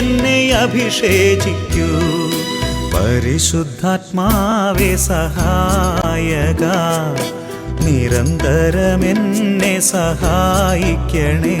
നിറച്ചെന്നെ അഭിഷേചിക്കൂ. പരിശുദ്ധാത്മാവേ സഹായക. നിരന്തരം എന്നെ സഹായിക്കണേ.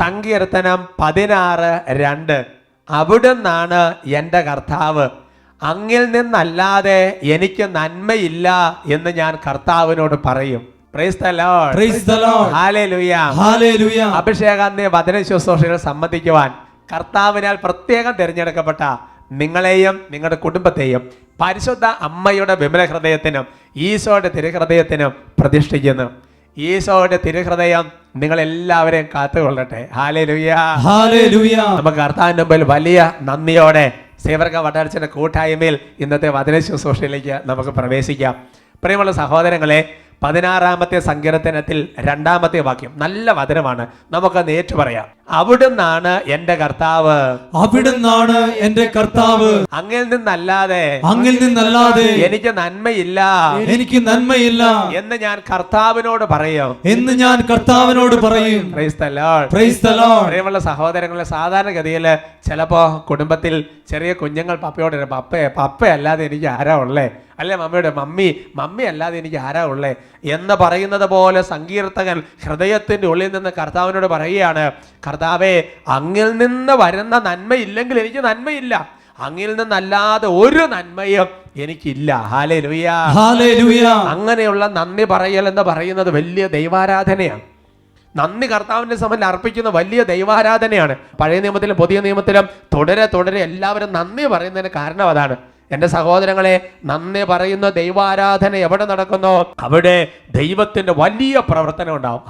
സങ്കീർത്തനം പതിനാറ് രണ്ട് അവിടുന്നാണ് എന്റെ കർത്താവ് അങ്ങിൽ നിന്നല്ലാതെ എനിക്ക് നന്മയില്ല എന്ന് ഞാൻ കർത്താവിനോട് പറയും praise the Lord. Praise the Lord. Hallelujah. Hallelujah. അഭിഷേകാന്തി വചന ശുശ്രൂഷകൾ സംബന്ധിക്കുവാൻ കർത്താവിനാൽ പ്രത്യേകം തിരഞ്ഞെടുക്കപ്പെട്ട നിങ്ങളെയും നിങ്ങളുടെ കുടുംബത്തെയും പരിശുദ്ധ അമ്മയുടെ വിമല ഹൃദയത്തിനും ഈശോയുടെ തിരുഹൃദയത്തിനും പ്രതിഷ്ഠിക്കുന്നു. ഈശോയുടെ തിരുഹൃദയം നിങ്ങളെല്ലാവരെയും കാത്തുകൊള്ളട്ടെ. ഹാലേ Hallelujah. നമുക്ക് കർത്താവിന്റെ മുമ്പിൽ വലിയ നന്ദിയോടെ സേവർക്ക വട്ടാഴ്ചയുടെ കൂട്ടായ്മയിൽ ഇന്നത്തെ വചന ശുശ്രൂഷയിലേക്ക് നമുക്ക് പ്രവേശിക്കാം. പ്രിയമുള്ള സഹോദരങ്ങളെ പതിനാറാമത്തെ സങ്കീർത്തനത്തിൽ രണ്ടാമത്തെ വാക്യം. നല്ല വചനമാണ്. നമുക്കത് ഏറ്റു പറയാം. അവിടുന്നാണ് എന്റെ കർത്താവ്. അവിടുന്നാണ് എന്റെ കർത്താവ്. അങ്ങിൽ നിന്നല്ലാതെ. അങ്ങിൽ നിന്നല്ലാതെ. എനിക്ക് നന്മയില്ല. എനിക്ക് നന്മയില്ല. എന്ന് ഞാൻ കർത്താവിനോട് പറയും. എന്ന് ഞാൻ കർത്താവിനോട് പറയും. Praise the Lord. Praise the Lord. പ്രിയമുള്ള സഹോദരങ്ങളെ സാധാരണഗതിയിൽ ചിലപ്പോൾ കുടുംബത്തിൽ ചെറിയ കുഞ്ഞുങ്ങൾ പപ്പയോട് പപ്പയെ പപ്പേ പപ്പ അല്ലാതെ എനിക്ക് ആരാ ഉള്ളേ? അല്ലെ മമ്മിയുടെ? മമ്മി മമ്മി അല്ലാതെ എനിക്ക് ആരാ ഉള്ളേ? എന്ന് പറയുന്നത് പോലെ സങ്കീർത്തകൻ ഹൃദയത്തിന്റെ ഉള്ളിൽ നിന്ന് കർത്താവിനോട് പറയുകയാണ് കർത്താവേ അങ്ങിൽ നിന്ന് വരുന്ന നന്മയില്ലെങ്കിൽ എനിക്ക് നന്മയില്ല. അങ്ങിൽ നിന്നല്ലാതെ ഒരു നന്മയും എനിക്കില്ല. ഹാലേ Hallelujah. അങ്ങനെയുള്ള നന്ദി പറയൽ എന്ന് പറയുന്നത് വലിയ ദൈവാരാധനയാണ്. നന്ദി കർത്താവിന്റെ സമയം അർപ്പിക്കുന്ന വലിയ ദൈവാരാധനയാണ്. പഴയ നിയമത്തിലും പുതിയ നിയമത്തിലും തുടരെ തുടരെ എല്ലാവരും നന്ദി പറയുന്നതിന് കാരണം അതാണ്. എന്റെ സഹോദരങ്ങളെ നന്ദി പറയുന്ന ദൈവാരാധന എവിടെ നടക്കുന്നു? അവിടെ ദൈവത്തിന്റെ വലിയ പ്രവർത്തനം ഉണ്ടാവും.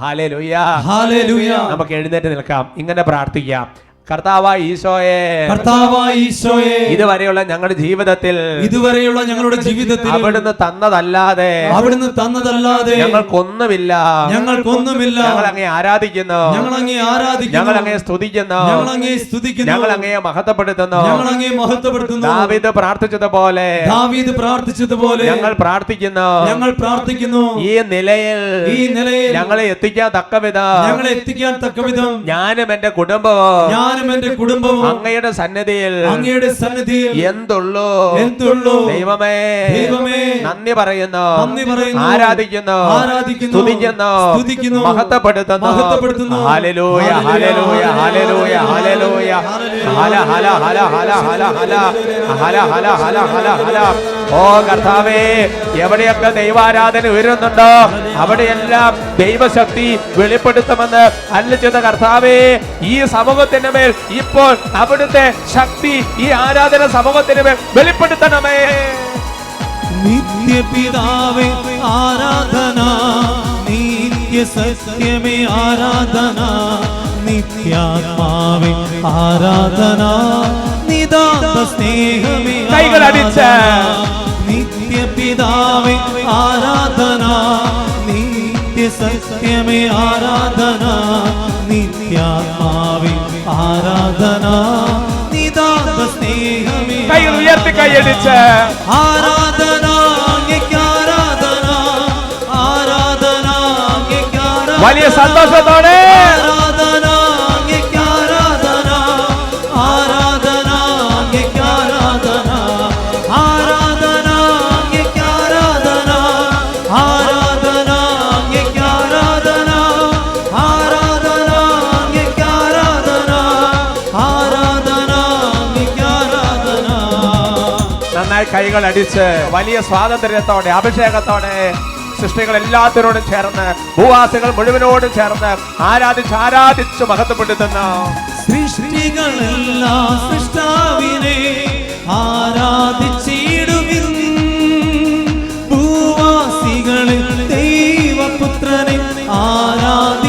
ഹാലേ. നമുക്ക് എഴുന്നേറ്റ് നിൽക്കാം. ഇങ്ങനെ പ്രാർത്ഥിക്കാം. കർത്താവായ ഈശോയെ. കർത്താവായ ഈശോയെ. ഇതുവരെയുള്ള ഞങ്ങളുടെ ജീവിതത്തിൽ ഇതുവരെയുള്ള ഞങ്ങളുടെ ജീവിതത്തിൽ അവിടുന്ന് തന്നതല്ലാതെ അവിടുന്ന് തന്നതല്ലാതെ ഞങ്ങൾക്കൊന്നുമില്ല. ഞങ്ങൾക്കൊന്നുമില്ല. ഞങ്ങൾ അങ്ങേ ആരാധിക്കുന്നു. ഞങ്ങൾ അങ്ങേ ആരാധിക്കുന്നു. ഞങ്ങൾ അങ്ങേ സ്തുതിക്കുന്നു. ഞങ്ങൾ അങ്ങേ സ്തുതിക്കുന്നു. ഞങ്ങൾ അങ്ങേ മഹത്വപ്പെടുത്തുന്നു. ഞങ്ങൾ അങ്ങേ മഹത്വപ്പെടുത്തുന്നു. ദാവീദ് പ്രാർത്ഥിച്ചതുപോലെ ദാവീദ് പ്രാർത്ഥിച്ചതുപോലെ ഞങ്ങൾ പ്രാർത്ഥിക്കുന്നു. ഞങ്ങൾ പ്രാർത്ഥിക്കുന്നു. ഈ നിലയിൽ ഈ നിലയിൽ ഞങ്ങളെ എത്തിക്കാൻ തക്കവിധം. ഞങ്ങളെ എത്തിക്കാൻ തക്കവിധം. ഞാനും എന്റെ കുടുംബവും ഞാനും ഞാനും എന്റെ കുടുംബവും അങ്ങയുടെ സന്നിധിയിൽ അങ്ങയുടെ സന്നിധിയിൽ എന്തുള്ളൂ എന്തുള്ളൂ ദൈവമേ ദൈവമേ നന്ദി പറയുന്നു നന്ദി പറയുന്നു. ആരാധിക്കുന്നു ആരാധിക്കുന്നു. സ്തുതിക്കുന്നു സ്തുതിക്കുന്നു. മഹത്വപ്പെടുത്തുന്നു മഹത്വപ്പെടുത്തുന്നു. ഹല്ലേലൂയ ഹല്ലേലൂയ ഹല്ലേലൂയ ഹല്ലേലൂയ ഹല ഹല ഹല ഹല ഹല ഹല ഹല ഹല ഹല ഹല ഹല ഓ കർത്താവേ എവിടെയൊക്കെ ദൈവാരാധന ഉയരുന്നുണ്ടോ അവിടെയെല്ലാം ദൈവശക്തി വെളിപ്പെടുത്തുമെന്ന് അല്ല ചെയ്ത കർത്താവേ ഈ സമൂഹത്തിന്റെ മേൽ ഇപ്പോൾ അവിടുത്തെ ശക്തി ഈ ആരാധന സമൂഹത്തിന് മേൽ വെളിപ്പെടുത്തണമേ. നിത്യപിതാവേ ആരാധന നിത്യ സത്യമേ ആരാധന നിത്യാത്മാവേ ആരാധന നിതാന്ത സ്നേഹമേ കൈകളടിച്ച്. നിത്യപിതാവേ ആരാധന നിത്യ സത്യമേ ആരാധന നിത്യാത്മാവേ ആരാധന നിതാന്ത സ്നേഹമേ കൈകൾ ഉയർത്തി കൈയടിച്ച് ആരാധന വലിയ സന്തോഷത്തോടെ. കൈകൾ അടിച്ച് വലിയ സ്വാതന്ത്ര്യത്തോടെ അഭിഷേകത്തോടെ സൃഷ്ടികൾ എല്ലാത്തിനോടും ചേർന്ന് ഭൂവാസികൾ മുഴുവനോടും ചേർന്ന് ആരാധിച്ച് ആരാധിച്ച് മഹത്വപ്പെടുത്തുന്ന. സൃഷ്ടികളെല്ലാം സൃഷ്ടാവിനെ ഭൂവാസികളെ ദൈവപുത്രനെ ആരാധിച്ചിടുവിൻ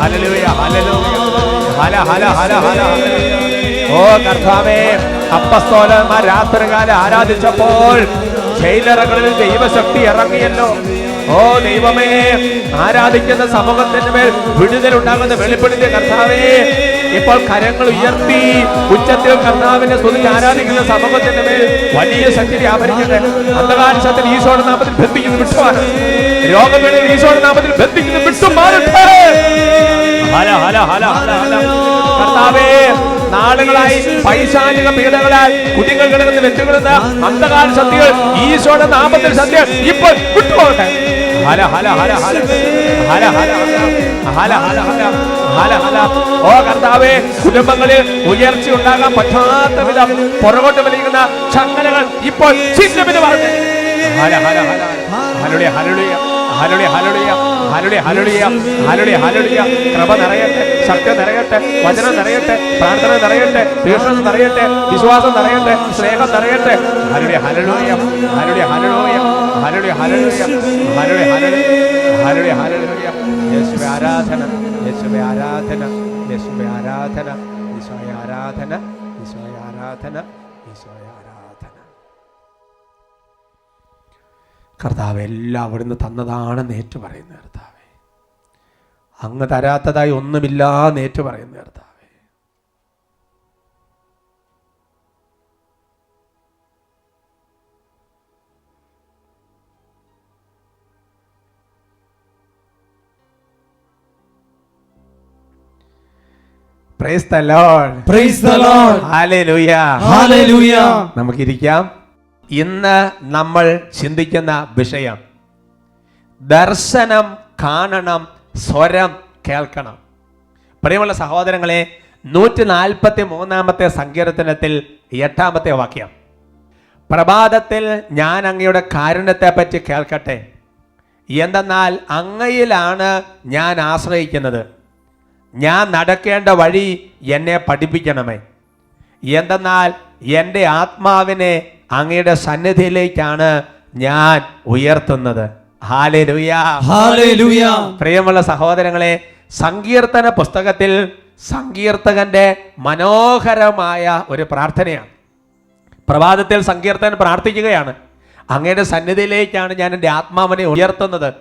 ഹല ഹല ഹല ഹല. ഓ കർത്താവേ അപ്പസ്തോലന്മാർ രാത്രികാലം ആരാധിച്ചപ്പോൾ ശൈലറകളിൽ ദൈവശക്തി ഇറങ്ങിയല്ലോ. ഓ ദൈവമേ ആരാധിക്കുന്ന സമൂഹത്തിന്റെ മേൽ വിടുതലുണ്ടാകുന്ന വെളിപ്പെടുത്തിയ കർത്താവേ ഇപ്പോൾ കരങ്ങൾ ഉയർത്തി ഉച്ചത്തിൽ കർത്താവിനെ സ്വന്തം ആരാധിക്കുന്ന സമൂഹത്തിന്റെ മേൽ വലിയ ശക്തി വ്യാപരിക്കട്ടെ അന്ധകാര ശക്തി ഈശോയുടെ നാമത്തിൽ ബന്ധിക്കുന്ന വിട്ടുമാണ് രോഗങ്ങളിൽ ഈശോയുടെ നാമത്തിൽ ബന്ധിക്കുന്ന വിട്ടുമാറട്ടെ കർത്താവേ നാളുകളായി പൈശാചിക പീഡകളാൽ കുട്ടികൾ കിടക്കുന്ന വ്യക്തികളുന്ന അന്ധകാര ശക്തികൾ ഈശോയുടെ നാമത്തിൽ സത്യം ഇപ്പോൾ വിട്ടുപോകട്ടെ. ഹല ഹല ഹല ഹല. ഓ കർത്താവേ കുടുംബങ്ങളിൽ ഉയർച്ച ഉണ്ടാകാൻ പറ്റാത്ത വിധം പുറകോട്ട് വലിക്കുന്ന ചങ്ങലകൾ ഇപ്പോൾ ചിഹ്നമിന് പറഞ്ഞു ഹല ഹല ഹല ഹലുടെ ഹലുടിയ ഹലുടെ ഹലുടിയ ഹലുടെ ഹലുടിയ ഹലുടെ ഹലുടിയ കൃപ നിറയട്ടെ ശക്തി നിറയട്ടെ വചനം നിറയട്ടെ പ്രാർത്ഥന നിറയട്ടെ ഭീഷണം നിറയട്ടെ വിശ്വാസം നിറയട്ടെ സ്നേഹം നിറയട്ടെ. ഹലുടെ ഹലുടിയ ഹലുടെ ഹലുടിയ ഹരളി ഹരളി ഹലുടിയ ഹലുടെ ഹലുടിയ യേശുവേ ആരാധന യേശുവെ ആരാധന യേശുവെ ആരാധന ഈശോയെ ആരാധന ഈശോയെ ആരാധന ഈശോയെ ആരാധന. കർത്താവ് എല്ലാം അവിടുന്ന് തന്നതാണെന്ന് ഏറ്റു പറയുന്ന കർത്താവേ. അങ്ങ് തരാത്തതായി ഒന്നുമില്ല നേറ്റു പറയുന്ന കർത്താവേ. Praise the Lord. Praise the Lord. Hallelujah. Hallelujah. നമുക്കിരിക്കാം ഇന്ന് നമ്മൾ ചിന്തിക്കുന്ന വിഷയം ദർശനം കാണണം സ്വരം കേൾക്കണം പ്രിയമുള്ള സഹോദരങ്ങളെ നൂറ്റി നാൽപ്പത്തി മൂന്നാമത്തെ സങ്കീർത്തനത്തിൽ എട്ടാമത്തെ വാക്യം പ്രഭാതത്തിൽ ഞാൻ അങ്ങയുടെ കാരുണ്യത്തെ പറ്റി കേൾക്കട്ടെ എന്തെന്നാൽ അങ്ങയിലാണ് ഞാൻ ആശ്രയിക്കുന്നത് ഞാൻ നടക്കേണ്ട വഴി എന്നെ പഠിപ്പിക്കണമേ. എന്തെന്നാൽ എന്റെ ആത്മാവിനെ അങ്ങയുടെ സന്നിധിയിലേക്കാണ് ഞാൻ ഉയർത്തുന്നത്. പ്രിയമുള്ള സഹോദരങ്ങളെ സങ്കീർത്തന പുസ്തകത്തിൽ സങ്കീർത്തകന്റെ മനോഹരമായ ഒരു പ്രാർത്ഥനയാണ്. പ്രഭാതത്തിൽ സങ്കീർത്തൻ പ്രാർത്ഥിക്കുകയാണ്. അങ്ങയുടെ സന്നിധിയിലേക്കാണ് ഞാൻ എന്റെ ആത്മാവിനെ ഉയർത്തുന്നത്.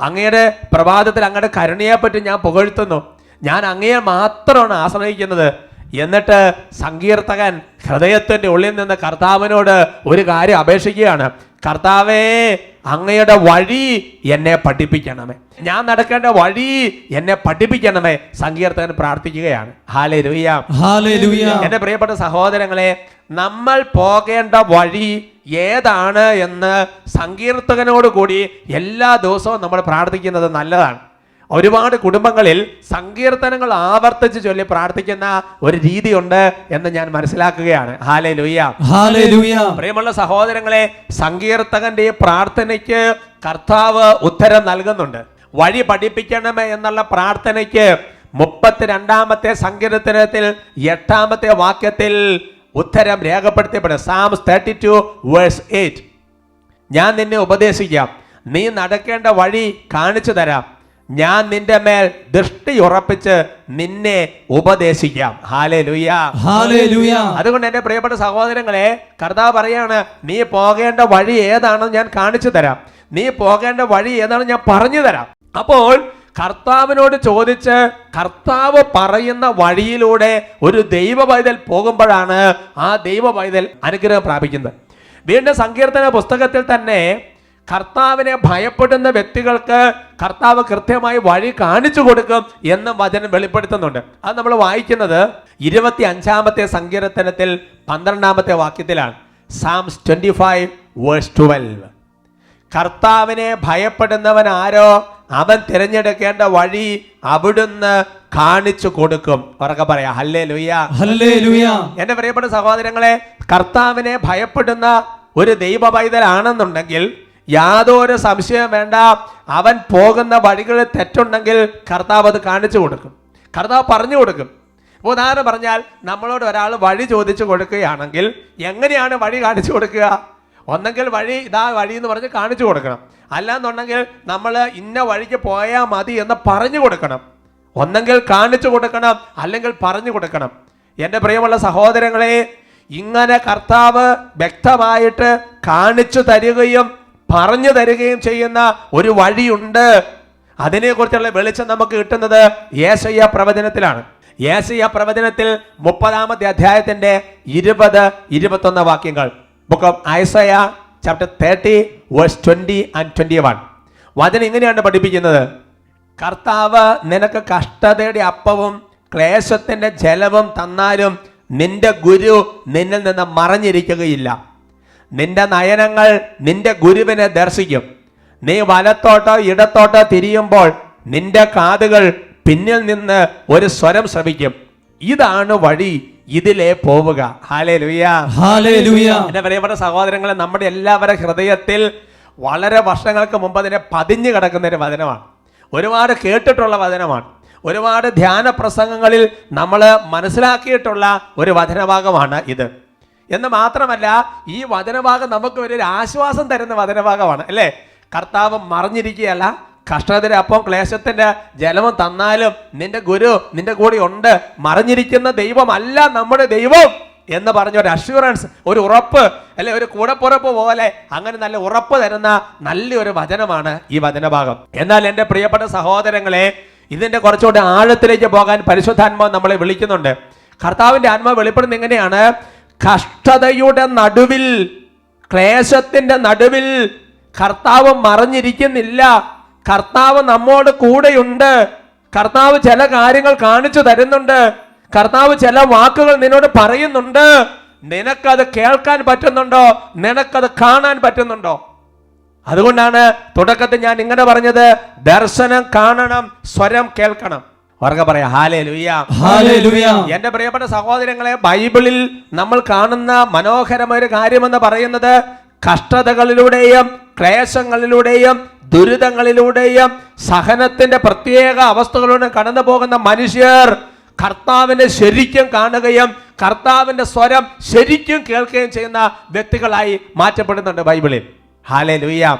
അങ്ങയുടെ പ്രഭാതത്തിൽ അങ്ങയുടെ കരുണയെപ്പറ്റി ഞാൻ പുകഴ്ത്തുന്നു. ഞാൻ അങ്ങയെ മാത്രമാണ് ആശ്രയിക്കുന്നത്. എന്നിട്ട് സങ്കീർത്തകൻ ഹൃദയത്തിന്റെ ഉള്ളിൽ നിന്ന് കർത്താവിനോട് ഒരു കാര്യം അപേക്ഷിക്കുകയാണ്. കർത്താവേ അങ്ങയുടെ വഴി എന്നെ പഠിപ്പിക്കണമേ. ഞാൻ നടക്കേണ്ട വഴി എന്നെ പഠിപ്പിക്കണമേ. സങ്കീർത്തകൻ പ്രാർത്ഥിക്കുകയാണ്. ഹാലേ രുയ്യാം Hallelujah. എന്റെ പ്രിയപ്പെട്ട സഹോദരങ്ങളെ നമ്മൾ പോകേണ്ട വഴി ഏതാണ് എന്ന് സങ്കീർത്തകനോട് കൂടി എല്ലാ ദിവസവും നമ്മൾ പ്രാർത്ഥിക്കുന്നത് നല്ലതാണ്. ഒരുപാട് കുടുംബങ്ങളിൽ സങ്കീർത്തനങ്ങൾ ആവർത്തിച്ച് ചൊല്ലി പ്രാർത്ഥിക്കുന്ന ഒരു രീതിയുണ്ട് എന്ന് ഞാൻ മനസ്സിലാക്കുകയാണ്. ഹാലേ ലുയ്യ Hallelujah. പ്രിയമുള്ള സഹോദരങ്ങളെ സങ്കീർത്തകന്റെ പ്രാർത്ഥനയ്ക്ക് കർത്താവ് ഉത്തരം നൽകുന്നുണ്ട്. വഴി പഠിപ്പിക്കണമേ എന്നുള്ള പ്രാർത്ഥനയ്ക്ക് മുപ്പത്തിരണ്ടാമത്തെ സങ്കീർത്തനത്തിൽ എട്ടാമത്തെ വാക്യത്തിൽ ഉത്തരം രേഖപ്പെടുത്തിയപ്പെടും Psalms thirty two verse eight. ഞാൻ നിന്നെ ഉപദേശിക്കാം. നീ നടക്കേണ്ട വഴി കാണിച്ചു തരാം. ഞാൻ നിന്റെ മേൽ ദൃഷ്ടി ഉറപ്പിച്ച് നിന്നെ ഉപദേശിക്കാം. ഹാലേ Hallelujah. അതുകൊണ്ട് എന്റെ പ്രിയപ്പെട്ട സഹോദരങ്ങളെ കർത്താവ് പറയാണ് നീ പോകേണ്ട വഴി ഏതാണെന്ന് ഞാൻ കാണിച്ചു തരാം. നീ പോകേണ്ട വഴി ഏതാണെന്ന് ഞാൻ പറഞ്ഞു തരാം. അപ്പോൾ കർത്താവിനോട് ചോദിച്ച് കർത്താവ് പറയുന്ന വഴിയിലൂടെ ഒരു ദൈവ പൈതൽ പോകുമ്പോഴാണ് ആ ദൈവ പൈതൽ അനുഗ്രഹം പ്രാപിക്കുന്നത്. വീണ്ടും സങ്കീർത്തന പുസ്തകത്തിൽ തന്നെ കർത്താവിനെ ഭയപ്പെടുന്ന വ്യക്തികൾക്ക് കർത്താവ് കൃത്യമായി വഴി കാണിച്ചു കൊടുക്കും എന്ന് വചനം വെളിപ്പെടുത്തുന്നുണ്ട്. അത് നമ്മൾ വായിക്കുന്നത് ഇരുപത്തി അഞ്ചാമത്തെ സങ്കീർത്തനത്തിൽ പന്ത്രണ്ടാമത്തെ വാക്യത്തിലാണ്. Psalms twenty five verse twelve കർത്താവിനെ ഭയപ്പെടുന്നവൻ ആരോ? അവൻ തിരഞ്ഞെടുക്കേണ്ട വഴി അവിടുന്ന് കാണിച്ചു കൊടുക്കും. ഉറക്കെ പറയാ. ഹല്ലേ ലുയ്യ ലുയാ എന്റെ പ്രിയപ്പെട്ട സഹോദരങ്ങളെ കർത്താവിനെ ഭയപ്പെടുന്ന ഒരു ദൈവ പൈതലാണെന്നുണ്ടെങ്കിൽ യാതൊരു സംശയം വേണ്ട. അവൻ പോകുന്ന വഴികളിൽ തെറ്റുണ്ടെങ്കിൽ കർത്താവ് അത് കാണിച്ചു കൊടുക്കും. കർത്താവ് പറഞ്ഞു കൊടുക്കും. ഉദാഹരണം പറഞ്ഞാൽ നമ്മളോട് ഒരാൾ വഴി ചോദിച്ചു കൊടുക്കുകയാണെങ്കിൽ എങ്ങനെയാണ് വഴി കാണിച്ചു കൊടുക്കുക? ഒന്നെങ്കിൽ വഴി ഇതാ വഴി എന്ന് പറഞ്ഞ് കാണിച്ചു കൊടുക്കണം. അല്ലാന്നുണ്ടെങ്കിൽ നമ്മൾ ഇന്ന വഴിക്ക് പോയാൽ മതി എന്ന് പറഞ്ഞു കൊടുക്കണം. ഒന്നെങ്കിൽ കാണിച്ചു കൊടുക്കണം അല്ലെങ്കിൽ പറഞ്ഞു കൊടുക്കണം. എന്റെ പ്രിയമുള്ള സഹോദരങ്ങളെ ഇങ്ങനെ കർത്താവ് വ്യക്തമായിട്ട് കാണിച്ചു തരികയും പറഞ്ഞു തരികയും ചെയ്യുന്ന ഒരു വഴിയുണ്ട്. അതിനെക്കുറിച്ചുള്ള വെളിച്ചം നമുക്ക് കിട്ടുന്നത് യേശയ്യ പ്രവചനത്തിലാണ്. യേശയ്യ പ്രവചനത്തിൽ മുപ്പതാമത്തെ അധ്യായത്തിന്റെ ഇരുപത് ഇരുപത്തൊന്ന് വാക്യങ്ങൾ. Book of Isaiah chapter thirty verse twenty and twenty one വചനം ഇങ്ങനെയാണ് പഠിപ്പിക്കുന്നത്. കർത്താവ് നിനക്ക് കഷ്ടതയുടെ അപ്പവും ക്ലേശത്തിന്റെ ജലവും തന്നാലും നിന്റെ ഗുരു നിന്നിൽ നിന്ന് മറഞ്ഞിരിക്കുകയില്ല. നിന്റെ നയനങ്ങൾ നിന്റെ ഗുരുവിനെ ദർശിക്കും. നീ വലത്തോട്ടോ ഇടത്തോട്ടോ തിരിയുമ്പോൾ നിന്റെ കാതുകൾ പിന്നിൽ നിന്ന് ഒരു സ്വരം ശ്രമിക്കും ഇതാണ് വഴി ഇതിലേ പോവുക. ഹാലേ ലുയാ ഹാലേ ലുയാ സഹോദരങ്ങളെ നമ്മുടെ എല്ലാവരുടെ ഹൃദയത്തിൽ വളരെ വർഷങ്ങൾക്ക് മുമ്പ് അതിനെ പതിഞ്ഞു കിടക്കുന്ന ഒരു വചനമാണ്. ഒരുപാട് കേട്ടിട്ടുള്ള വചനമാണ്. ഒരുപാട് ധ്യാന പ്രസംഗങ്ങളിൽ നമ്മൾ മനസ്സിലാക്കിയിട്ടുള്ള ഒരു വചനഭാഗമാണ് ഇത്. എന്ന് മാത്രമല്ല ഈ വചനഭാഗം നമുക്ക് ഒരു ആശ്വാസം തരുന്ന വചനഭാഗമാണ് അല്ലേ? കർത്താവ് മറിഞ്ഞിരിക്കുകയല്ല കഷ്ടത്തിന്റെ അപ്പം ക്ലേശത്തിന്റെ ജലവും തന്നാലും നിന്റെ ഗുരു നിന്റെ കൂടെ ഉണ്ട് മറിഞ്ഞിരിക്കുന്ന ദൈവമല്ല നമ്മുടെ ദൈവം എന്ന് പറഞ്ഞ ഒരു അഷ്യൂറൻസ് ഒരു ഉറപ്പ് അല്ലെ? ഒരു കൂടപ്പുറപ്പ് പോലെ അങ്ങനെ നല്ല ഉറപ്പ് തരുന്ന നല്ലൊരു വചനമാണ് ഈ വചനഭാഗം. എന്നാൽ എന്റെ പ്രിയപ്പെട്ട സഹോദരങ്ങളെ ഇതിന്റെ കുറച്ചുകൂടി ആഴത്തിലേക്ക് പോകാൻ പരിശുദ്ധാത്മാവ് നമ്മളെ വിളിക്കുന്നുണ്ട്. കർത്താവിന്റെ ആത്മാവ് വെളിപ്പെടുന്ന എങ്ങനെയാണ്? കഷ്ടതയുടെ നടുവിൽ ക്ലേശത്തിന്റെ നടുവിൽ കർത്താവ് മറഞ്ഞിരിക്കുന്നില്ല. കർത്താവ് നമ്മോട് കൂടെയുണ്ട്. കർത്താവ് ചില കാര്യങ്ങൾ കാണിച്ചു തരുന്നുണ്ട്. കർത്താവ് ചില വാക്കുകൾ നിന്നോട് പറയുന്നുണ്ട്. നിനക്കത് കേൾക്കാൻ പറ്റുന്നുണ്ടോ? നിനക്കത് കാണാൻ പറ്റുന്നുണ്ടോ? അതുകൊണ്ടാണ് തുടക്കത്തിൽ ഞാൻ ഇങ്ങനെ പറഞ്ഞത് ദർശനം കാണണം സ്വരം കേൾക്കണം. ഉറക്കെ പറയാ. ഹാലേ ലുയ്യ. എന്റെ പ്രിയപ്പെട്ട സഹോദരങ്ങളെ ബൈബിളിൽ നമ്മൾ കാണുന്ന മനോഹരമായ ഒരു കാര്യമെന്ന് പറയുന്നത് കഷ്ടതകളിലൂടെയും ക്ലേശങ്ങളിലൂടെയും ദുരിതങ്ങളിലൂടെയും സഹനത്തിന്റെ പ്രത്യേക അവസ്ഥകളിലൂടെ കടന്നു പോകുന്ന മനുഷ്യർ കർത്താവിനെ ശരിക്കും കാണുകയും കർത്താവിന്റെ സ്വരം ശരിക്കും കേൾക്കുകയും ചെയ്യുന്ന വ്യക്തികളായി മാറ്റപ്പെടുന്നുണ്ട് ബൈബിളിൽ. ഹാലേ ലുയ്യ.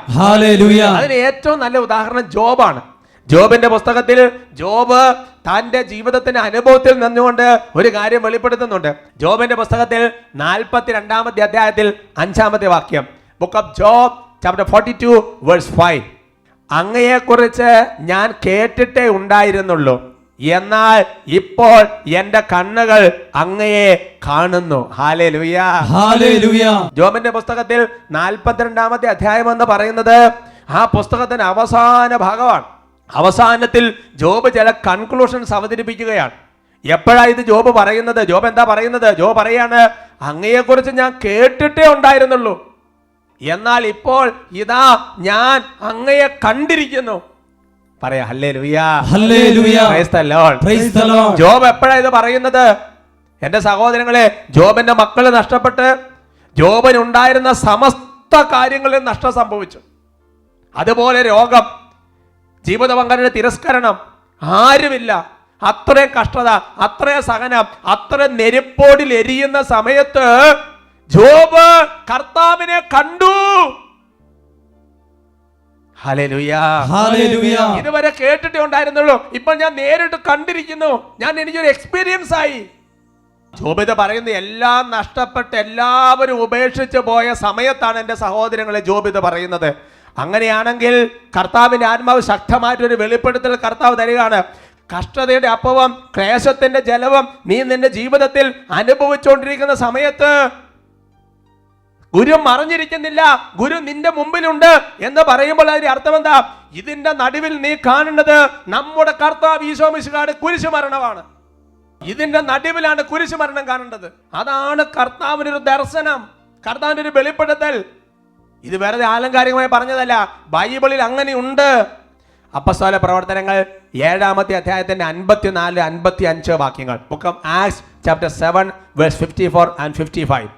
അതിന് ഏറ്റവും നല്ല ഉദാഹരണം ജോബാണ്. ജോബിന്റെ പുസ്തകത്തിൽ ജോബ് തന്റെ ജീവിതത്തിന്റെ അനുഭവത്തിൽ നിന്നുകൊണ്ട് ഒരു കാര്യം വെളിപ്പെടുത്തുന്നുണ്ട്. ജോബിന്റെ പുസ്തകത്തിൽ നാൽപ്പത്തി രണ്ടാമത്തെ അധ്യായത്തിൽ അഞ്ചാമത്തെ വാക്യം. Book of Job chapter forty two verse five അങ്ങയെക്കുറിച്ച് ഞാൻ കേട്ടിട്ടേ ഉണ്ടായിരുന്നുള്ളൂ. എന്നാൽ ഇപ്പോൾ എന്റെ കണ്ണുകൾ അങ്ങയെ കാണുന്നു. ഹാലേ ലുയാ ഹല്ലേലൂയ ജോബിന്റെ പുസ്തകത്തിൽ നാൽപ്പത്തിരണ്ടാമത്തെ അധ്യായം എന്ന് പറയുന്നത് ആ പുസ്തകത്തിന്റെ അവസാന ഭാഗമാണ്. അവസാനത്തിൽ ജോബ് ചില കൺക്ലൂഷൻസ് അവതരിപ്പിക്കുകയാണ്. എപ്പോഴാ ഇത് ജോബ് പറയുന്നത്? ജോബ് എന്താ പറയുന്നത്? ജോബ് പറയാണ് അങ്ങയെക്കുറിച്ച് ഞാൻ കേട്ടിട്ടേ ഉണ്ടായിരുന്നുള്ളൂ. എന്നാൽ ഇപ്പോൾ ഇതാ ഞാൻ അങ്ങയെ കണ്ടിരിക്കുന്നു. പറയാ hallelujah hallelujah praise the Lord Job എപ്പോഴാ ഇത് പറയുന്നത്? എന്റെ സഹോദരങ്ങളെ ജോബിന്റെ മക്കൾ നഷ്ടപ്പെട്ട് ജോബിനുണ്ടായിരുന്ന സമസ്ത കാര്യങ്ങളിൽ നഷ്ടം സംഭവിച്ചു. അതുപോലെ രോഗം. ജീവിത പങ്കാളിയുടെ തിരസ്കരണം ആരുമില്ല. അത്രയും കഷ്ടത അത്രയും സഹനം അത്ര നെരുപ്പോടിൽ എരിയുന്ന സമയത്ത് ജോബ് കർത്താവിനെ കണ്ടു. ഇതുവരെ കേട്ടിട്ടേ ഉണ്ടായിരുന്നുള്ളൂ. ഇപ്പൊ ഞാൻ നേരിട്ട് കണ്ടിരിക്കുന്നു. ഞാൻ എനിക്കൊരു എക്സ്പീരിയൻസ് ആയി. ജോബിത പറയുന്ന എല്ലാം നഷ്ടപ്പെട്ട് എല്ലാവരും ഉപേക്ഷിച്ച് പോയ സമയത്താണ് എന്റെ സഹോദരങ്ങളെ ജോബിത പറയുന്നത്. അങ്ങനെയാണെങ്കിൽ കർത്താവിന്റെ ആത്മാവ് ശക്തമായിട്ടൊരു വെളിപ്പെടുത്തൽ കർത്താവ് തരികയാണ്. കഷ്ടതയുടെ അപ്പവും ക്ലേശത്തിന്റെ ജലവും നീ നിന്റെ ജീവിതത്തിൽ അനുഭവിച്ചുകൊണ്ടിരിക്കുന്ന സമയത്ത് ഗുരു മറിഞ്ഞിരിക്കുന്നില്ല ഗുരു നിന്റെ മുമ്പിലുണ്ട് എന്ന് പറയുമ്പോൾ അതിന്റെ അർത്ഥം എന്താ? ഇതിന്റെ നടുവിൽ നീ കാണുന്നത് നമ്മുടെ കർത്താവ് ഈശോമിശുകാട് കുരിശു മരണമാണ് ഇതിന്റെ നടുവിലാണ് കുരിശു മരണം കാണേണ്ടത്. അതാണ് കർത്താവിനൊരു ദർശനം കർത്താവിന്റെ ഒരു വെളിപ്പെടുത്തൽ. ഇത് വെറുതെ ആലങ്കാരികമായി പറഞ്ഞതല്ല. ബൈബിളിൽ അങ്ങനെയുണ്ട്. അപ്പസ്തോല പ്രവർത്തനങ്ങൾ ഏഴാമത്തെ അധ്യായത്തിന്റെ അൻപത്തിനാല് അൻപത്തി അഞ്ച് വാക്യങ്ങൾ. Book of Acts chapter seven verse fifty four and fifty five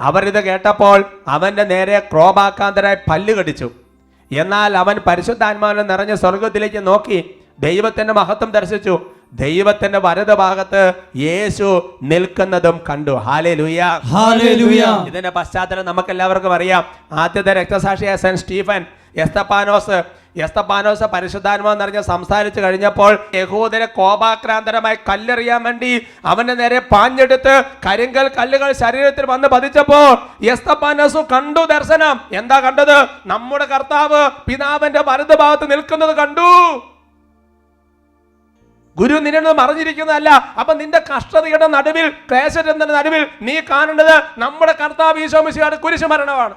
അവരിത് കേട്ടപ്പോൾ അവന്റെ നേരെ ക്രോബാക്കാന്തരായി പല്ല് കടിച്ചു. എന്നാൽ അവൻ പരിശുദ്ധാത്മാവിനെ നിറഞ്ഞ സ്വർഗത്തിലേക്ക് നോക്കി ദൈവത്തിന്റെ മഹത്വം ദർശിച്ചു. ദൈവത്തിന്റെ വലത് ഭാഗത്ത് യേശു നിൽക്കുന്നതും കണ്ടു. ഹാലേ ഹാലേലൂയ ഇതിന്റെ പശ്ചാത്തലം നമുക്ക് എല്ലാവർക്കും അറിയാം. ആദ്യത്തെ രക്തസാക്ഷിയായ സെൻ സ്റ്റീഫൻ എസ്തപ്പാനോസ്. എസ്തപ്പാനോസ് പരിശുദ്ധാത്മാവ് നിറഞ്ഞ് സംസാരിച്ചു കഴിഞ്ഞപ്പോൾ യഹൂദരെ കോപാക്രാന്തരമായി കല്ലെറിയാൻ വേണ്ടി അവന്റെ നേരെ പാഞ്ഞെടുത്ത് കരിങ്കൽ കല്ലുകൾ ശരീരത്തിൽ വന്ന് പതിച്ചപ്പോൾ എസ്തപ്പാനോസ് കണ്ടു ദർശനം. എന്താ കണ്ടത്? നമ്മുടെ കർത്താവ് പിതാവിന്റെ വലതുഭാഗത്ത് നിൽക്കുന്നത് കണ്ടു. ഗുരു നിന്നെ മറിഞ്ഞിരിക്കുന്നതല്ല. അപ്പൊ നിന്റെ കഷ്ടതയുടെ നടുവിൽ ക്ലേശത്തിന്റെ നടുവിൽ നീ കാണേണ്ടത് നമ്മുടെ കർത്താവ് ഈശോമിശിയുടെ കുരിശു മരണമാണ്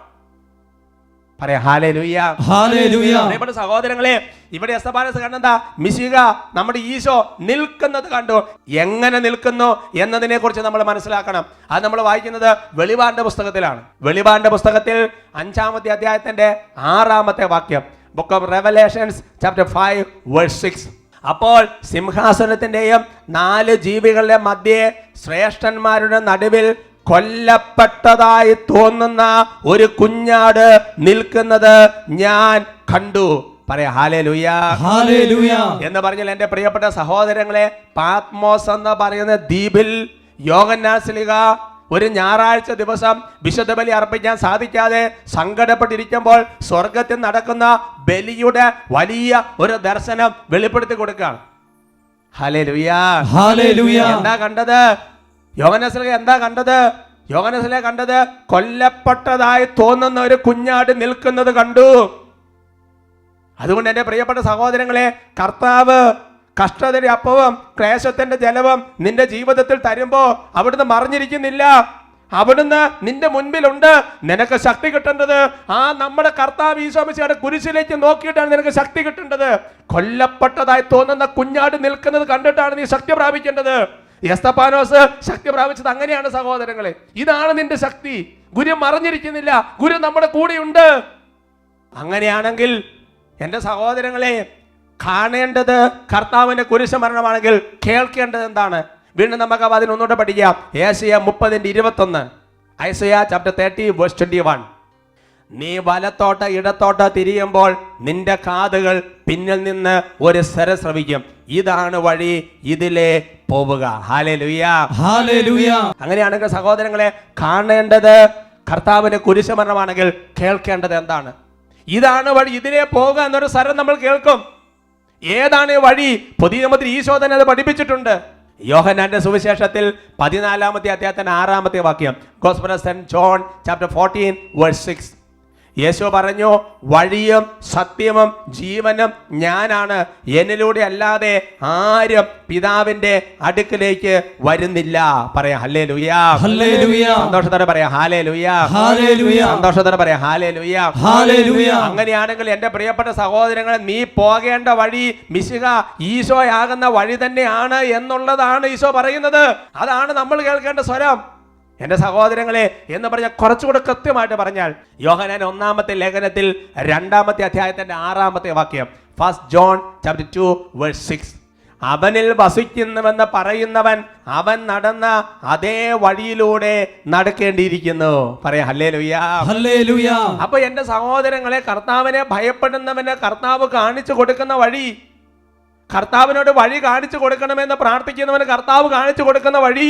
പ്രിയപ്പെട്ട സഹോദരങ്ങളെ ഇവിടെ എസ്തപാനസ് കണ്ടെന്താ മിശിക നമ്മുടെ ഈശോ നിൽക്കുന്നത് കണ്ടു. എങ്ങനെ നിൽക്കുന്നു എന്നതിനെ കുറിച്ച് നമ്മൾ മനസ്സിലാക്കണം. അത് നമ്മൾ വായിക്കുന്നത് വെളിവാന്റെ പുസ്തകത്തിലാണ്. വെളിവാന്റെ പുസ്തകത്തിൽ അഞ്ചാമത്തെ അധ്യായത്തിന്റെ ആറാമത്തെ വാക്യം. Book of Revelations chapter five verse six അപ്പോൾ സിംഹാസനത്തിന്റെയും നാല് ജീവികളുടെ മധ്യേ ശ്രേഷ്ഠന്മാരുടെ നടുവിൽ കൊല്ലപ്പെട്ടതായി തോന്നുന്ന ഒരു കുഞ്ഞാട് നിൽക്കുന്നത് ഞാൻ കണ്ടു. പറയാ എന്ന് പറഞ്ഞാൽ എന്റെ പ്രിയപ്പെട്ട സഹോദരങ്ങളെ പാത്മോസ് എന്ന് പറയുന്ന ദ്വീപിൽ യോഗന്നാസ്ലിക ഒരു ഞായറാഴ്ച ദിവസം വിശുദ്ധ ബലി അർപ്പിക്കാൻ സാധിക്കാതെ സങ്കടപ്പെട്ടിരിക്കുമ്പോൾ സ്വർഗത്തിൽ നടക്കുന്ന ബലിയുടെ വലിയ ഒരു ദർശനം വെളിപ്പെടുത്തി കൊടുക്കുകയാണ്. എന്താ കണ്ടത്? യോഗനസ്ലിക എന്താ കണ്ടത്? യോഗനസ്ലിക കണ്ടത് കൊല്ലപ്പെട്ടതായി തോന്നുന്ന ഒരു കുഞ്ഞാട് നിൽക്കുന്നത് കണ്ടു. അതുകൊണ്ട് എന്റെ പ്രിയപ്പെട്ട സഹോദരങ്ങളെ കർത്താവ് കഷ്ടതയുടെ അപ്പവും ക്ലേശത്തിന്റെ ജലവും നിന്റെ ജീവിതത്തിൽ തരുമ്പോ അവിടുന്ന് മറിഞ്ഞിരിക്കുന്നില്ല. അവിടുന്ന് നിന്റെ മുൻപിലുണ്ട്. നിനക്ക് ശക്തി കിട്ടേണ്ടത് ആ നമ്മുടെ കർത്താവ് ഈശോമിശയുടെ കുരിശിലേക്ക് നോക്കിയിട്ടാണ് നിനക്ക് ശക്തി കിട്ടേണ്ടത്. കൊല്ലപ്പെട്ടതായി തോന്നുന്ന കുഞ്ഞാട് നിൽക്കുന്നത് കണ്ടിട്ടാണ് നീ ശക്തി പ്രാപിക്കേണ്ടത്. യസ്തപാനോസ് ശക്തി പ്രാപിച്ചത് അങ്ങനെയാണ് സഹോദരങ്ങളെ. ഇതാണ് നിന്റെ ശക്തി. ഗുരു മറിഞ്ഞിരിക്കുന്നില്ല. ഗുരു നമ്മുടെ കൂടെയുണ്ട്. അങ്ങനെയാണെങ്കിൽ എന്റെ സഹോദരങ്ങളെ കാണേണ്ടത് കർത്താവിന്റെ കുരിശമരണമാണെങ്കിൽ കേൾക്കേണ്ടത് എന്താണ്? വീണ്ടും നമുക്ക് അതിന് ഒന്നുകൂടെ പഠിക്കാം. ഏഷ്യ മുപ്പതിന്റെ ഇരുപത്തൊന്ന്. Isaiah chapter thirty verse twenty one നീ വലത്തോട്ട് ഇടത്തോട്ട് തിരിയുമ്പോൾ നിന്റെ കാതുകൾ പിന്നിൽ നിന്ന് ഒരു സ്വര ശ്രവിക്കും ഇതാണ് വഴി ഇതിലെ പോവുക. അങ്ങനെയാണെങ്കിൽ സഹോദരങ്ങളെ കാണേണ്ടത് കർത്താവിന്റെ കുരിശമരണമാണെങ്കിൽ കേൾക്കേണ്ടത് എന്താണ്? ഇതാണ് വഴി ഇതിലെ പോവുക എന്നൊരു സ്വരം നമ്മൾ കേൾക്കും. ഏതാണ് വഴി? പുതിയ നിയമത്തിൽ ഈശോ തന്നെ അത് പഠിപ്പിച്ചിട്ടുണ്ട്. യോഹനാന്റെ സുവിശേഷത്തിൽ പതിനാലാമത്തെ അദ്ദേഹത്തിന്റെ ആറാമത്തെ വാക്യം. Gospel Saint John chapter fourteen verse six യേശു പറഞ്ഞു വഴിയും സത്യവും ജീവനും ഞാനാണ്. എന്നിലൂടെ അല്ലാതെ ആരും പിതാവിന്റെ അടുക്കിലേക്ക് വരുന്നില്ല. പറയാം ഹല്ലേ ലുയാ. സന്തോഷത്തോടെ പറയാം ഹാലേ ലുയാ. സന്തോഷത്തോടെ പറയാം ഹാലേ ലുയാ. അങ്ങനെയാണെങ്കിൽ എന്റെ പ്രിയപ്പെട്ട സഹോദരങ്ങൾ നീ പോകേണ്ട വഴി മിശിക ഈശോയാകുന്ന വഴി തന്നെയാണ് എന്നുള്ളതാണ് ഈശോ പറയുന്നത്. അതാണ് നമ്മൾ കേൾക്കേണ്ട സ്വരം. എന്റെ സഹോദരങ്ങളെ എന്ന് പറഞ്ഞാൽ കുറച്ചുകൂടെ കൃത്യമായിട്ട് പറഞ്ഞാൽ യോഹനാൻ ഒന്നാമത്തെ ലേഖനത്തിൽ രണ്ടാമത്തെ അധ്യായത്തിന്റെ ആറാമത്തെ വാക്യം first John chapter two verse six അവനിൽ വസിക്കുന്നുവെന്ന് പറയുന്നവൻ അവൻ നടന്ന അതേ വഴിയിലൂടെ നടക്കേണ്ടിയിരിക്കുന്നു. പറയാം ഹല്ലേ ലുയ്യാ ഹല്ലേലൂയ. അപ്പൊ എന്റെ സഹോദരങ്ങളെ കർത്താവിനെ ഭയപ്പെടുന്നവന് കർത്താവ് കാണിച്ചു കൊടുക്കുന്ന വഴി കർത്താവിനോട് വഴി കാണിച്ചു കൊടുക്കണമെന്ന് പ്രാർത്ഥിക്കുന്നവന് കർത്താവ് കാണിച്ചു കൊടുക്കുന്ന വഴി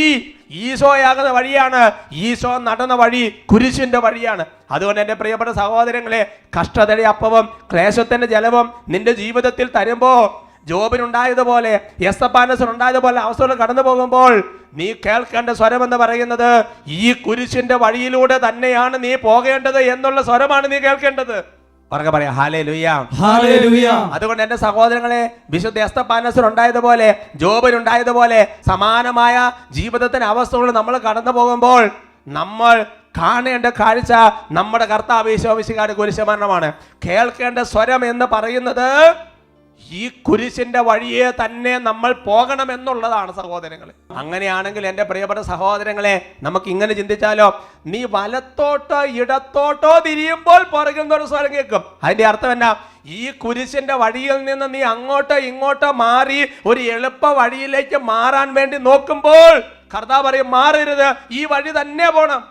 ഈശോയാകുന്ന വഴിയാണ്. ഈശോ നടന്ന വഴി കുരിശിന്റെ വഴിയാണ്. അതുകൊണ്ട് എന്റെ പ്രിയപ്പെട്ട സഹോദരങ്ങളെ കഷ്ടതയുടെ അപ്പവും ക്ലേശത്തിന്റെ ജലവും നിന്റെ ജീവിതത്തിൽ തരുമ്പോ ജോബിനുണ്ടായതുപോലെ എസ്തപ്പാനസിനുണ്ടായതുപോലെ അവസ്ഥകൾ കടന്നു പോകുമ്പോൾ നീ കേൾക്കേണ്ട സ്വരം എന്ന് പറയുന്നത് ഈ കുരിശിന്റെ വഴിയിലൂടെ തന്നെയാണ് നീ പോകേണ്ടത് എന്നുള്ള സ്വരമാണ് നീ കേൾക്കേണ്ടത്. പറക പറയാം. ഹാലേ ലുയ്യാ അതുകൊണ്ട് എന്റെ സഹോദരങ്ങളെ വിശുദ്ധ ജോബൻ ഉണ്ടായതുപോലെ പോലെ സമാനമായ ജീവിതത്തിന് അവസ്ഥകൾ നമ്മൾ കടന്നു പോകുമ്പോൾ നമ്മൾ കാണേണ്ട കാഴ്ച നമ്മുടെ കർത്താവ് ഈശോമിശികാട് കുരിശമരണമാണ്. കേൾക്കേണ്ട സ്വരം എന്ന് പറയുന്നത് ഈ കുരിശിന്റെ വഴിയെ തന്നെ നമ്മൾ പോകണം എന്നുള്ളതാണ് സഹോദരങ്ങളെ അങ്ങനെയാണെങ്കിൽ എന്റെ പ്രിയപ്പെട്ട സഹോദരങ്ങളെ നമുക്ക് ഇങ്ങനെ ചിന്തിച്ചാലോ നീ വലത്തോട്ടോ ഇടത്തോട്ടോ തിരിയുമ്പോൾ പുറകുന്നൊരു സ്വരം കേൾക്കും. അതിന്റെ അർത്ഥം എന്നാ ഈ കുരിശിന്റെ വഴിയിൽ നിന്ന് നീ അങ്ങോട്ടോ ഇങ്ങോട്ടോ മാറി ഒരു എളുപ്പ വഴിയിലേക്ക് മാറാൻ വേണ്ടി നോക്കുമ്പോൾ കർത്താവ് പറയും മാറരുത് ഈ വഴി തന്നെ പോണം.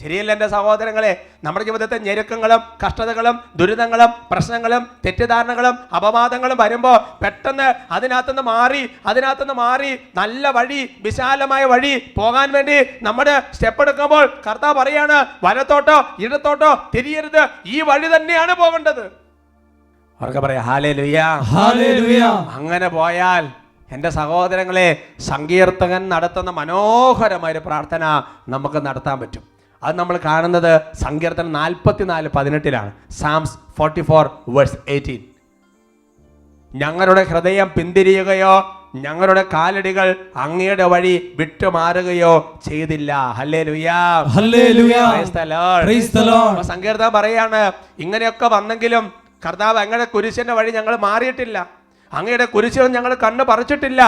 ശരിയല്ല എന്റെ സഹോദരങ്ങളെ. നമ്മുടെ ജീവിതത്തെ ഞെരുക്കങ്ങളും കഷ്ടതകളും ദുരിതങ്ങളും പ്രശ്നങ്ങളും തെറ്റിദ്ധാരണകളും അപവാദങ്ങളും വരുമ്പോൾ പെട്ടെന്ന് അതിനകത്തുനിന്ന് മാറി അതിനകത്തുനിന്ന് മാറി നല്ല വഴി വിശാലമായ വഴി പോകാൻ വേണ്ടി നമ്മുടെ സ്റ്റെപ്പ് എടുക്കുമ്പോൾ കർത്താവ് പറയാണ് വലത്തോട്ടോ ഇടത്തോട്ടോ തിരിയരുത്. ഈ വഴി തന്നെയാണ് പോകേണ്ടത്. അവർക്ക് പറയാം ഹാലേ അങ്ങനെ പോയാൽ എന്റെ സഹോദരങ്ങളെ സങ്കീർത്തകൻ നടത്തുന്ന മനോഹരമായ പ്രാർത്ഥന നമുക്ക് നടത്താൻ പറ്റും. അത് നമ്മൾ കാണുന്നത് സങ്കീർത്തനം നാൽപ്പത്തിനാല് പതിനെട്ടിലാണ്. Psalms forty four verse eighteen ഞങ്ങളുടെ ഹൃദയം പിന്തിരിയുകയോ ഞങ്ങളുടെ കാലടികൾ അങ്ങയുടെ വഴി വിട്ടുമാറുകയോ ചെയ്തില്ല. സങ്കീർത്തനം പറയാണ് ഇങ്ങനെയൊക്കെ വന്നെങ്കിലും കർത്താവ് അങ്ങയുടെ കുരിശിന്റെ വഴി ഞങ്ങൾ മാറിയിട്ടില്ല. അങ്ങയുടെ കുരിശിൽ ഞങ്ങൾ കണ്ണ് പറിച്ചിട്ടില്ല.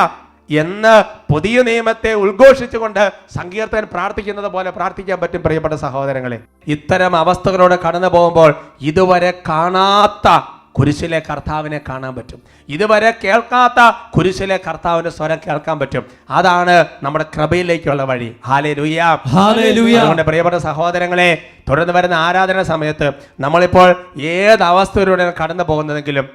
എന്ന് പുതിയ നിയമത്തെ ഉദ്ഘോഷിച്ചുകൊണ്ട് സങ്കീർത്തകൻ പ്രാർത്ഥിക്കുന്നത് പോലെ പ്രാർത്ഥിക്കാൻ പറ്റും പ്രിയപ്പെട്ട സഹോദരങ്ങളെ. ഇത്തരം അവസ്ഥകളോട് കടന്നു പോകുമ്പോൾ ഇതുവരെ കാണാത്ത കുരിശിലെ കർത്താവിനെ കാണാൻ പറ്റും. ഇതുവരെ കേൾക്കാത്ത കുരിശിലെ കർത്താവിന്റെ സ്വരം കേൾക്കാൻ പറ്റും. അതാണ് നമ്മുടെ കൃപയിലേക്കുള്ള വഴി. അതുകൊണ്ട് പ്രിയപ്പെട്ട സഹോദരങ്ങളെ തുടർന്ന് വരുന്ന ആരാധന സമയത്ത് നമ്മളിപ്പോൾ ഏത് അവസ്ഥയിലൂടെ കടന്നു പോകുന്നതെങ്കിലും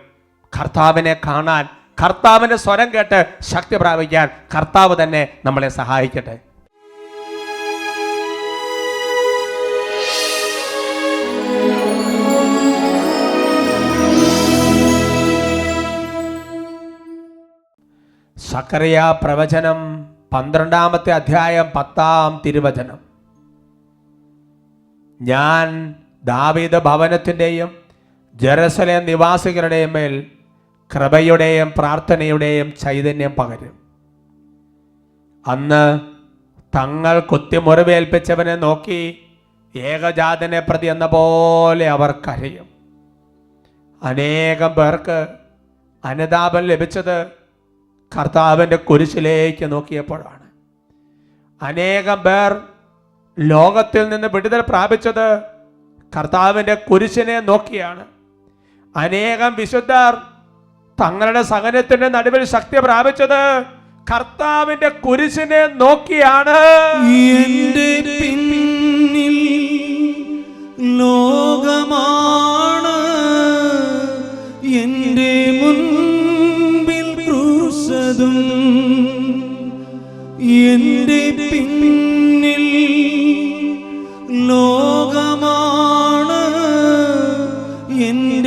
കർത്താവിനെ കാണാൻ കർത്താവിന്റെ സ്വരം കേട്ട് ശക്തി പ്രാപിക്കാൻ കർത്താവ് തന്നെ നമ്മളെ സഹായിക്കട്ടെ. സക്കറിയ പ്രവചനം പന്ത്രണ്ടാമത്തെ അധ്യായം പത്താം തിരുവചനം. ഞാൻ ദാവീദ ഭവനത്തിന്റെയും ജെറുസലേം നിവാസികളുടെയും മേൽ കൃപയുടെയും പ്രാർത്ഥനയുടെയും ചൈതന്യം പകരും. അന്ന് തങ്ങൾ കുത്തിമുറിവേൽപ്പിച്ചവനെ നോക്കി ഏകജാതനെ പ്രതി എന്ന പോലെ അവർ കരയും. അനേകം പേർക്ക് അനുതാപം ലഭിച്ചത് കർത്താവിന്റെ കുരിശിലേക്ക് നോക്കിയപ്പോഴാണ്. അനേകം പേർ ലോകത്തിൽ നിന്ന് വിടുതൽ പ്രാപിച്ചത് കർത്താവിന്റെ കുരിശിനെ നോക്കിയാണ്. അനേകം വിശുദ്ധർ തങ്ങളുടെ സഹനത്തിന്റെ നടുവിൽ ശക്തി പ്രാപിച്ചത് കർത്താവിന്റെ കുരിശിനെ നോക്കിയാണ്. എന്റെ പിന്നിൽ ലോകമാണ്. എന്റെ മുൻപിൽ ക്രൂശതും. എന്റെ പിന്നിൽ ലോകമാണ്. എന്റെ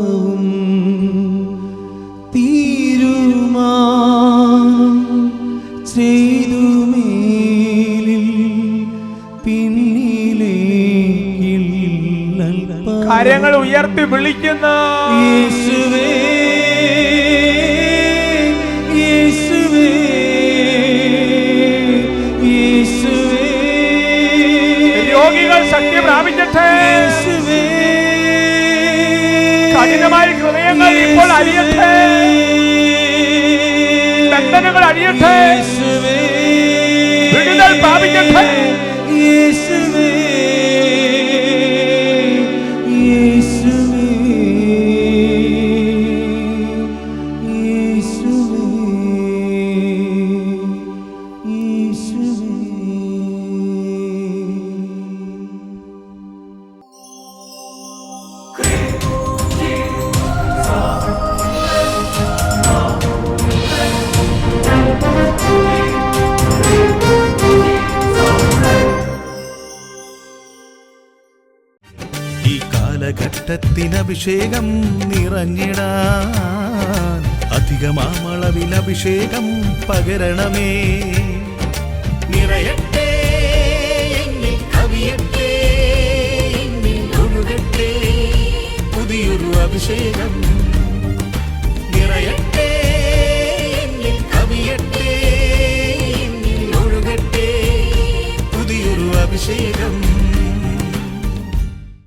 പിന്നിലേക്കില്ലൽപ്പവും തീരുമാനം ചെയ്തു മേലിൽ പിന്നിലേക്കില്ലൽപ്പവും കാര്യങ്ങൾ ഉയർത്തി വിളിക്കുന്ന യേശുവേ രക്തത്തിനഭിഷേകം നിറഞ്ഞിടാൻ അധികമാമളവിൽ അഭിഷേകം പകരണമേ. നിറയട്ടെ കവിയട്ടെ ഒഴുകട്ടെ പുതിയൊരു അഭിഷേകം. നിറയട്ടെ കവിയട്ടെ ഒഴുകട്ടെ പുതിയൊരു അഭിഷേകം.